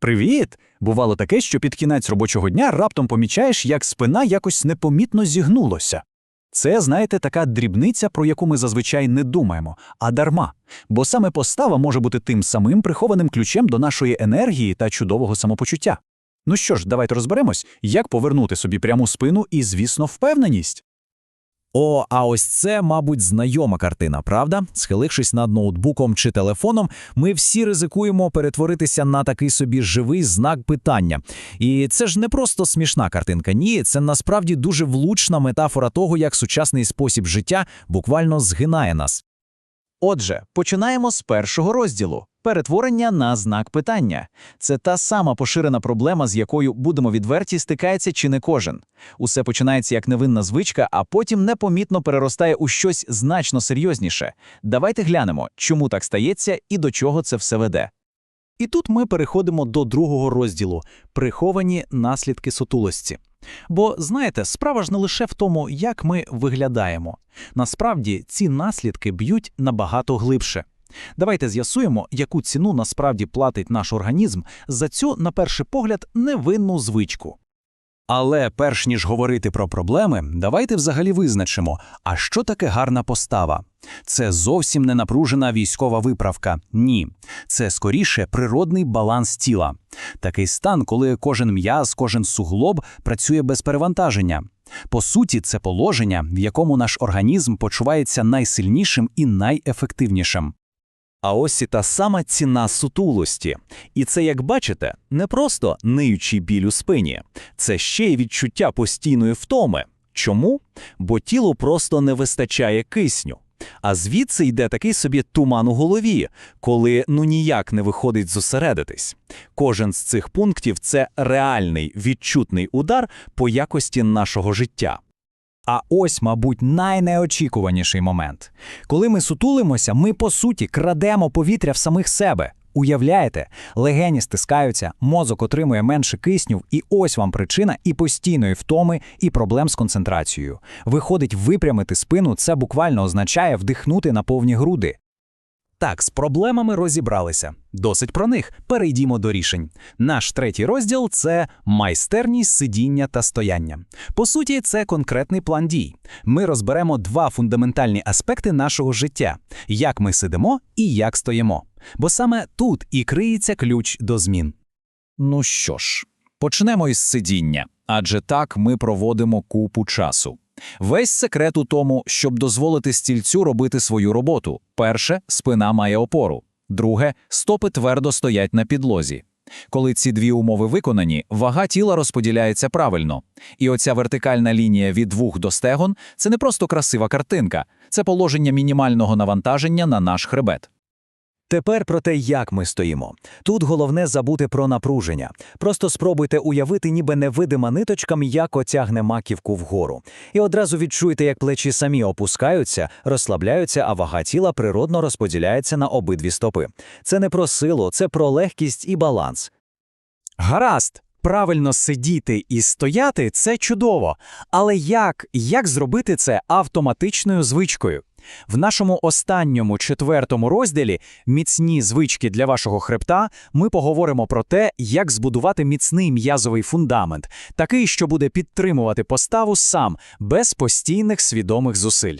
Привіт! Бувало таке, що під кінець робочого дня раптом помічаєш, як спина якось непомітно зігнулося. Це, знаєте, така дрібниця, про яку ми зазвичай не думаємо, а дарма. Бо саме постава може бути тим самим прихованим ключем до нашої енергії та чудового самопочуття. Ну що ж, давайте розберемось, як повернути собі пряму спину і, звісно, впевненість. О, а ось це, мабуть, знайома картина, правда? Схилившись над ноутбуком чи телефоном, ми всі ризикуємо перетворитися на такий собі живий знак питання. І це ж не просто смішна картинка. Ні, це насправді дуже влучна метафора того, як сучасний спосіб життя буквально згинає нас. Отже, починаємо з першого розділу перетворення на знак питання. Це та сама поширена проблема, з якою будемо відверті, стикається чи не кожен. Усе починається як невинна звичка, а потім непомітно переростає у щось значно серйозніше. Давайте глянемо, чому так стається і до чого це все веде. І тут ми переходимо до другого розділу приховані наслідки сутулості. Бо знаєте, справа ж не лише в тому, як ми виглядаємо. Насправді ці наслідки б'ють набагато глибше. Давайте з'ясуємо, яку ціну насправді платить наш організм за цю, на перший погляд, невинну звичку. Але перш ніж говорити про проблеми, давайте взагалі визначимо, а що таке гарна постава? Це зовсім не напружена військова виправка. Ні, це скоріше природний баланс тіла. Такий стан, коли кожен м'яз, кожен суглоб працює без перевантаження. По суті, це положення, в якому наш організм почувається найсильнішим і найефективнішим. А ось і та сама ціна сутулості. І це, як бачите, не просто ниючий біль у спині, це ще й відчуття постійної втоми. Чому? Бо тілу просто не вистачає кисню. А звідси йде такий собі туман у голові, коли ну ніяк не виходить зосередитись. Кожен з цих пунктів це реальний відчутний удар по якості нашого життя. А ось, мабуть, найнеочікуваніший момент. Коли ми сутулимося, ми по суті крадемо повітря в самих себе. Уявляєте, легені стискаються, мозок отримує менше кисню, і ось вам причина і постійної втоми, і проблем з концентрацією. Виходить, випрямити спину це буквально означає вдихнути на повні груди. Так, з проблемами розібралися. Досить про них. Перейдімо до рішень. Наш третій розділ це майстерність сидіння та стояння. По суті, це конкретний план дій. Ми розберемо два фундаментальні аспекти нашого життя: як ми сидимо і як стоїмо. Бо саме тут і криється ключ до змін. Ну що ж, почнемо із сидіння, адже так ми проводимо купу часу. Весь секрет у тому, щоб дозволити стільцю робити свою роботу. Перше, спина має опору. Друге, стопи твердо стоять на підлозі. Коли ці дві умови виконані, вага тіла розподіляється правильно. І оця вертикальна лінія від вух до стегон це не просто красива картинка, це положення мінімального навантаження на наш хребет. Тепер про те, як ми стоїмо. Тут головне забути про напруження. Просто спробуйте уявити, ніби невидима ниточка м'яко тягне маківку вгору. І одразу відчуйте, як плечі самі опускаються, розслабляються, а вага тіла природно розподіляється на обидві стопи. Це не про силу, це про легкість і баланс. Гаразд, правильно сидіти і стояти це чудово. Але як, як зробити це автоматичною звичкою? В нашому останньому четвертому розділі міцні звички для вашого хребта ми поговоримо про те, як збудувати міцний м'язовий фундамент, такий, що буде підтримувати поставу сам без постійних свідомих зусиль.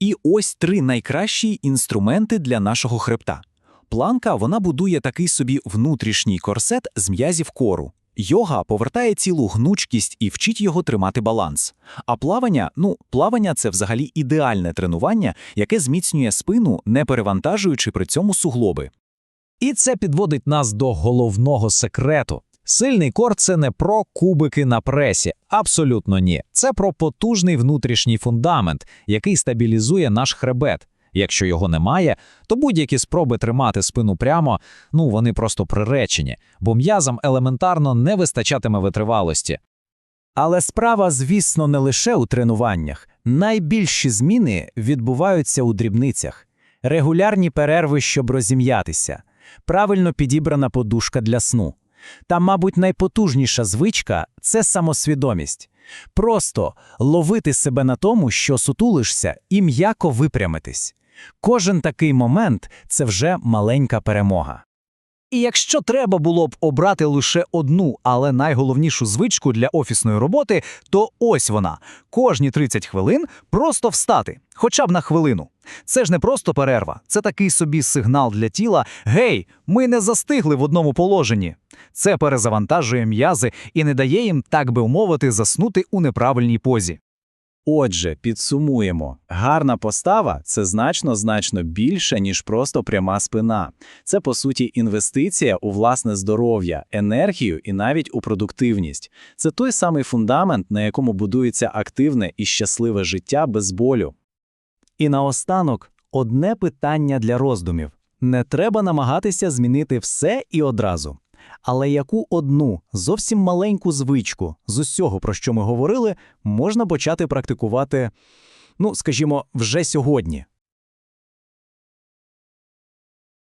І ось три найкращі інструменти для нашого хребта. Планка вона будує такий собі внутрішній корсет з м'язів кору. Йога повертає цілу гнучкість і вчить його тримати баланс. А плавання, ну, плавання це взагалі ідеальне тренування, яке зміцнює спину, не перевантажуючи при цьому суглоби. І це підводить нас до головного секрету. Сильний кор це не про кубики на пресі, абсолютно ні. Це про потужний внутрішній фундамент, який стабілізує наш хребет. Якщо його немає, то будь-які спроби тримати спину прямо, ну вони просто приречені, бо м'язам елементарно не вистачатиме витривалості. Але справа, звісно, не лише у тренуваннях. Найбільші зміни відбуваються у дрібницях, регулярні перерви, щоб розім'ятися, правильно підібрана подушка для сну. Та, мабуть, найпотужніша звичка це самосвідомість. Просто ловити себе на тому, що сутулишся, і м'яко випрямитись. Кожен такий момент це вже маленька перемога. І якщо треба було б обрати лише одну, але найголовнішу звичку для офісної роботи, то ось вона: кожні 30 хвилин просто встати, хоча б на хвилину. Це ж не просто перерва, це такий собі сигнал для тіла: гей, ми не застигли в одному положенні. Це перезавантажує м'язи і не дає їм, так би мовити, заснути у неправильній позі. Отже, підсумуємо. Гарна постава – це значно-значно більше, ніж просто пряма спина. Це, по суті, інвестиція у власне здоров'я, енергію і навіть у продуктивність. Це той самий фундамент, на якому будується активне і щасливе життя без болю. І наостанок одне питання для роздумів. Не треба намагатися змінити все і одразу. Але яку одну зовсім маленьку звичку з усього, про що ми говорили, можна почати практикувати, ну, скажімо, вже сьогодні?